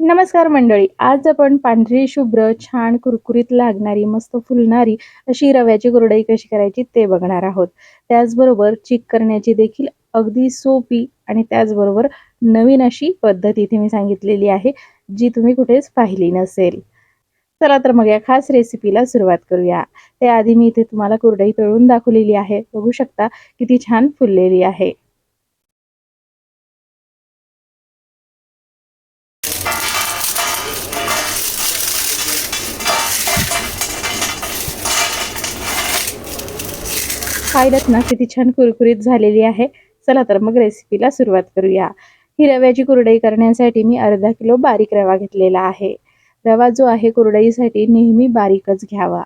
नमस्कार मंडळी आज आपण पांढरी शुभ्र छान कुरकुरीत लागणारी मस्त फुलणारी अशी रव्याची कुरडई कशी करायची ते बघणार आहोत. त्याचबरोबर चिक करण्याची देखील अगदी सोपी आणि त्याचबरोबर नवीन अशी पद्धत इथे मी सांगितलेली आहे जी तुम्ही कुठेच पाहिली नसेल. चला तर मग या खास रेसिपीला सुरुवात करूया. त्याआधी मी इथे तुम्हाला कुरडई तळून दाखवलेली आहे. बघू शकता किती छान फुललेली आहे. पाहिलं ना किती छान कुरकुरीत झालेली आहे. चला तर मग रेसिपीला सुरुवात करूया. ही रव्याची कुरडई करण्यासाठी मी अर्धा किलो बारीक रवा घेतलेला आहे. रवा जो आहे कुरडईसाठी नेहमी बारीकच घ्यावा.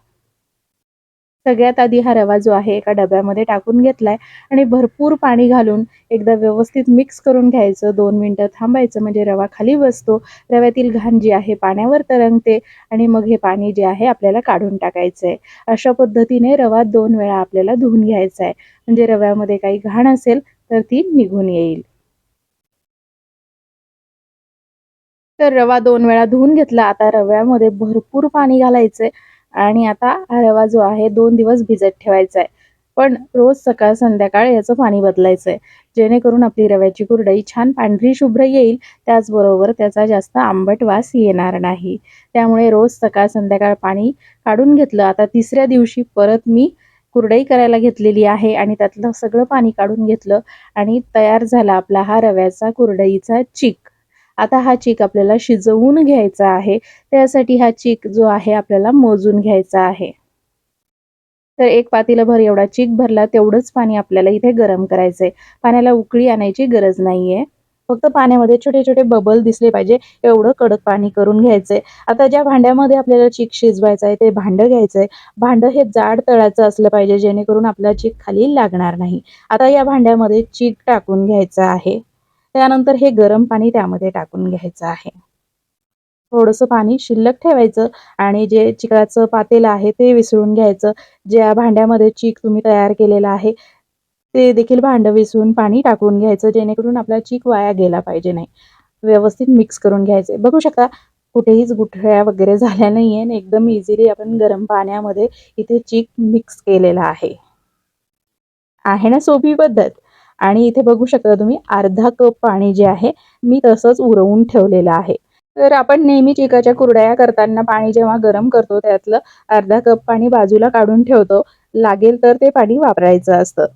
सगळ्यात आधी हा रवा जो आहे एका डब्यामध्ये टाकून घेतलाय आणि भरपूर पाणी घालून एकदा व्यवस्थित मिक्स करून घ्यायचं. दोन मिनटं थांबायचं म्हणजे रवा खाली बसतो. रव्यातील घाण जी आहे पाण्यावर तरंगते आणि मग हे पाणी जे आहे आपल्याला काढून टाकायचं आहे अशा पद्धतीने रवा दोन वेळा आपल्याला धुवून घ्यायचा आहे म्हणजे रव्यामध्ये काही घाण असेल तर ती निघून येईल. तर रवा दोन वेळा धुवून घेतला. आता रव्यामध्ये भरपूर पाणी घालायचंय. आणि आता हा रवा जो आहे दोन दिवस भिजत ठेवायचा आहे पण रोज सकाळ संध्याकाळ याचं पाणी बदलायचं आहे जेणेकरून आपली रव्याची कुरडई छान पांढरी शुभ्र येईल. त्याचबरोबर त्याचा जास्त आंबट वास येणार नाही. त्यामुळे रोज सकाळ संध्याकाळ पाणी काढून घेतलं. आता तिसऱ्या दिवशी परत मी कुरडई करायला घेतलेली आहे आणि त्यातलं सगळं पाणी काढून घेतलं आणि तयार झाला आपला हा रव्याचा कुरडईचा चिक. आता हा चीक आपल्याला शिजवून घ्यायचा आहे. त्यासाठी हा चीक जो आहे आपल्याला मोजून घ्यायचा आहे. तर एक पातीला एवढा चीक भरला तेवढंच पाणी आपल्याला इथे गरम करायचंय. पाण्याला उकळी आणायची गरज नाहीये. फक्त पाण्यामध्ये छोटे छोटे बबल दिसले पाहिजे एवढं कडक पाणी करून घ्यायचंय. आता ज्या भांड्यामध्ये आपल्याला चीक शिजवायचं आहे ते भांडं घ्यायचंय. भांडं हे जाड तळाचं असलं पाहिजे जेणेकरून आपला चीक खाली लागणार नाही. आता या भांड्यामध्ये चीक टाकून घ्यायचं आहे. त्यानंतर हे गरम पाणी त्यामध्ये टाकून घ्यायचं आहे. थोडंसं पाणी शिल्लक ठेवायचं आणि जे चिकळाचं पातेलं आहे ते विसळून घ्यायचं. ज्या भांड्यामध्ये चीक तुम्ही तयार केलेला आहे ते देखील भांडं विसळून पाणी टाकून घ्यायचं जेणेकरून आपला चीक वाया गेला पाहिजे नाही. व्यवस्थित मिक्स करून घ्यायचे. बघू शकता कुठेहीच गुठळ्या वगैरे झाल्या नाही आहे एकदम इझिली आपण गरम पाण्यामध्ये इथे चीक मिक्स केलेला आहे. आहे ना सोपी पद्धत? आणि इथे बघू शकता तुम्ही अर्धा कप पाणी जे आहे मी तसंच उरवून ठेवलेलं आहे. तर आपण नेहमी चिकाच्या कुरड्या करताना पाणी जेव्हा गरम करतो त्यातलं अर्धा कप पाणी बाजूला काढून ठेवतो लागेल तर ते पाणी वापरायचं असतं.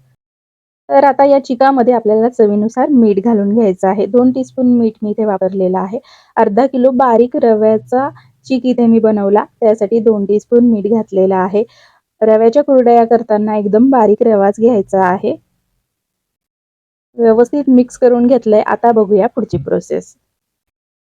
तर आता या चिकामध्ये आपल्याला चवीनुसार मीठ घालून घ्यायचं आहे. दोन टीस्पून मीठ मी इथे वापरलेलं आहे. अर्धा किलो बारीक रव्याचा चिक इथे मी बनवला. त्यासाठी दोन टीस्पून मीठ घातलेलं आहे. रव्याच्या कुरड्या करताना एकदम बारीक रवाच घ्यायचा आहे. व्यवस्थित मिक्स करून घेतलंय. आता बघूया पुढची प्रोसेस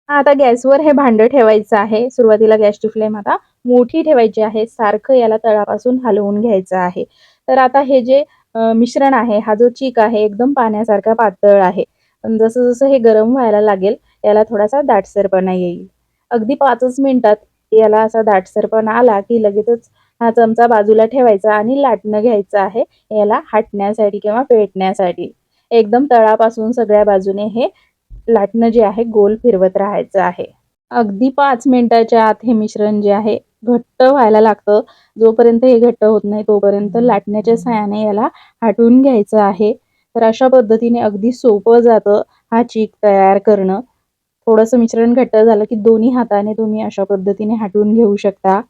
आता गॅसवर हे भांड ठेवायचं आहे. सुरुवातीला गॅसची फ्लेम आता मोठी ठेवायची आहे. सारखं याला तळापासून हलवून घ्यायचं आहे. तर आता हे जे मिश्रण आहे हा जो चीक आहे एकदम पाण्यासारखा पातळ आहे. जसं जसं हे गरम व्हायला लागेल याला थोडासा दाटसरपणा येईल. अगदी पाचच मिनिटात याला असा दाटसरपणा आला की लगेचच हा चमचा बाजूला ठेवायचा आणि लाटणं घ्यायचं आहे. याला हाटण्यासाठी किंवा पेटण्यासाठी. एकदम तळापासून सगळ्या बाजूने हे लाटणं जे आहे गोल फिरवत राहायचं आहे. अगदी पाच मिनिटाच्या आत हे मिश्रण जे आहे घट्ट व्हायला लागतं. जोपर्यंत हे घट्ट होत नाही तोपर्यंत लाटण्याच्या साह्याने याला हटवून घ्यायचं आहे. तर अशा पद्धतीने अगदी सोपं जातं हा चीक तयार करणं. थोडंसं मिश्रण घट्ट झालं की दोन्ही हाताने तुम्ही अशा पद्धतीने हटवून घेऊ शकता.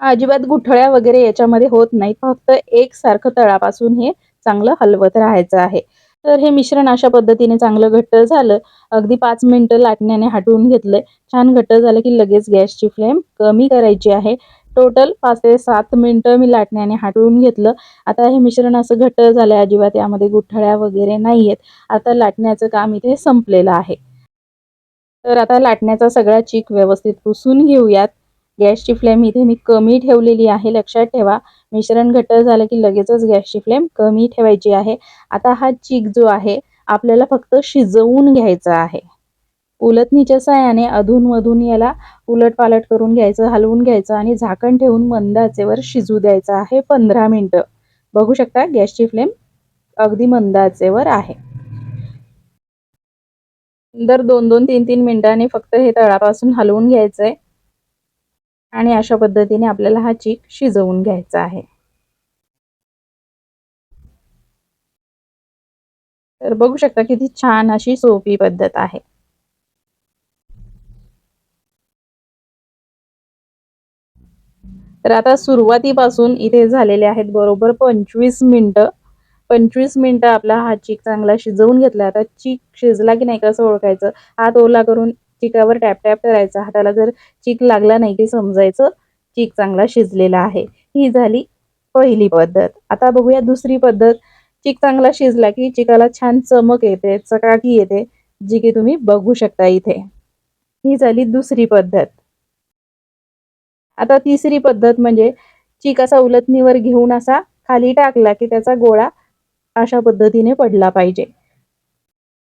अजिबात गुठळ्या वगैरे याच्यामध्ये होत नाहीत. फक्त एकसारखं तळापासून हे चांगलं हलवत राहायचं आहे. तर हे मिश्रण अशा पद्धतीने चांगलं घट्ट झालं. अगदी पाच मिनटं लाटण्याने हटवून घेतलं छान घट्ट झालं की लगेच गॅसची फ्लेम कमी करायची आहे. टोटल पाच ते सात मिनटं मी लाटण्याने हटवून घेतलं. आता हे मिश्रण असं घट्ट झालंय अजिबात यामध्ये गुठळ्या वगैरे नाही आहेत आता लाटण्याचं काम इथे संपलेलं आहे. तर आता लाटण्याचा सगळा चीक व्यवस्थित पुसून घेऊयात. गॅसची फ्लेम इथे मी कमी ठेवलेली आहे. लक्षात ठेवा. मिश्रण घट्ट झालं की लगेचच गॅसची फ्लेम कमी ठेवायची आहे. आता हा चीक जो आहे आपल्याला फक्त शिजवून घ्यायचा आहे. उलटणीच्या साह्याने अधूनमधून याला उलट पालट करून घ्यायचं हलवून घ्यायचं आणि झाकण ठेवून मंद आचेवर शिजू द्यायचं आहे पंधरा मिनटं. बघू शकता गॅसची फ्लेम अगदी मंद आचेवर आहे. दर दोन दोन तीन तीन मिनिटांनी फक्त हे तळापासून हलवून घ्यायचंय. आणि अशा पद्धतीने आपल्याला हा चीक शिजवून घ्यायचा आहे. तर बघू शकता किती छान अशी सोपी पद्धत आहे. तर आता सुरुवातीपासून इथे झालेले आहेत बरोबर पंचवीस मिनिटं. पंचवीस मिनिटं आपला हा चीक चांगला शिजवून घेतला. आता चीक शिजला की नाही कसं ओळखायचं? हात ओला करून चिकावर टॅप टॅप करायचा. हाताला जर चीक लागला नाही की समजायचं चीक चांगला शिजलेला आहे. ही झाली पहिली पद्धत. आता बघूया दुसरी पद्धत. चिक चांगला शिजला की चिकाला छान चमक येते चकाकी येते जी की तुम्ही बघू शकता इथे. ही झाली दुसरी पद्धत. आता तिसरी पद्धत म्हणजे चीक असा उलटणीवर घेऊन असा खाली टाकला की त्याचा गोळा अशा पद्धतीने पडला पाहिजे.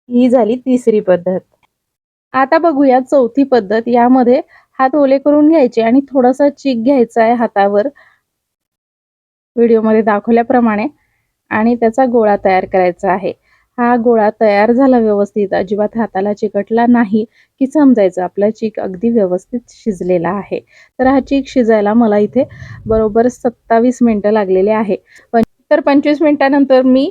ही झाली तिसरी पद्धत. आता बघूया चौथी पद्धत. यामध्ये हात ओले करून घ्यायचे आणि थोडासा चीक घ्यायचा आहे हातावर. व्हिडिओमध्ये दाखवल्याप्रमाणे. आणि त्याचा गोळा तयार करायचा आहे. हा गोळा तयार झाला व्यवस्थित. अजिबात हाताला चिकटला नाही की समजायचं. आपला चीक अगदी व्यवस्थित शिजलेला आहे. तर हा चीक शिजायला मला इथे बरोबर सत्तावीस मिनटं लागलेले आहे. पण तर पंचवीस मिनटानंतर मी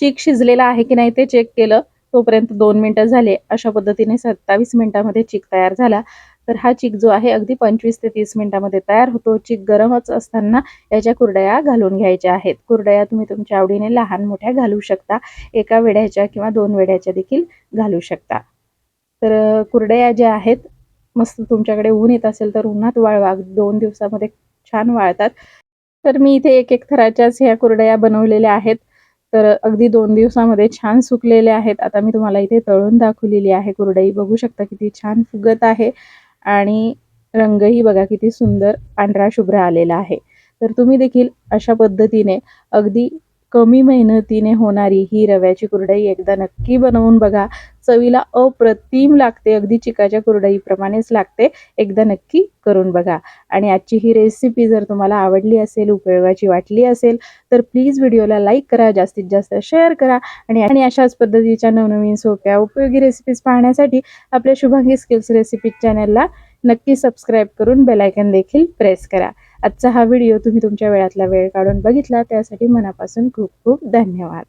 चीक शिजलेला आहे की नाही ते चेक केलं. तोपर्यंत दोन मिनटं झाले. अशा पद्धतीने सत्तावीस मिनटामध्ये चीक तयार झाला. तर हा चिक जो आहे अगदी पंचवीस ते तीस मिनिटामध्ये तयार होतो. चिक गरमच असताना याच्या कुरडया घालून घ्यायच्या आहेत. कुरडया तुम्ही तुमच्या आवडीने लहान मोठ्या घालू शकता. एका वेड्याच्या किंवा दोन वेड्याच्या देखील घालू शकता. तर कुरडया ज्या आहेत मस्त तुमच्याकडे ऊन येत असेल तर उन्हात वाळवा. दोन दिवसामध्ये छान वाळतात. तर मी इथे एक एक थराच्याच ह्या कुरडया बनवलेल्या आहेत. तर अगदी दोन दिवसामध्ये छान सुकलेले आहेत. आता मी तुम्हाला इथे तळून दाखवलेली आहे. कुरडई बघू शकता किती छान फुगत आहे. आणि रंगही बघा किती सुंदर पांढरा शुभ्र आलेला आहे. तर तुम्ही देखील अशा पद्धतीने अगदी कमी मेहनतीने होणारी ही रव्याची कुरडई एकदा नक्की बनवून बघा. चवीला अप्रतिम लागते अगदी चिकाच्या कुरडईप्रमाणेच लागते. एकदा नक्की करून बघा. आणि आजची ही रेसिपी जर तुम्हाला आवडली असेल उपयोगाची वाटली असेल तर प्लीज व्हिडिओला लाईक करा जास्तीत जास्त शेअर करा. आणि आणि अशाच पद्धतीच्या नवनवीन सोप्या उपयोगी रेसिपीज पाहण्यासाठी आपल्या शुभांगी स्किल्स रेसिपी चॅनलला नक्की सबस्क्राईब करून बेलायकन देखील प्रेस करा. आजचा हा व्हिडिओ तुम्ही तुमच्या वेळातला वेळ काढून बघितला त्यासाठी मनापासून खूप खूप धन्यवाद.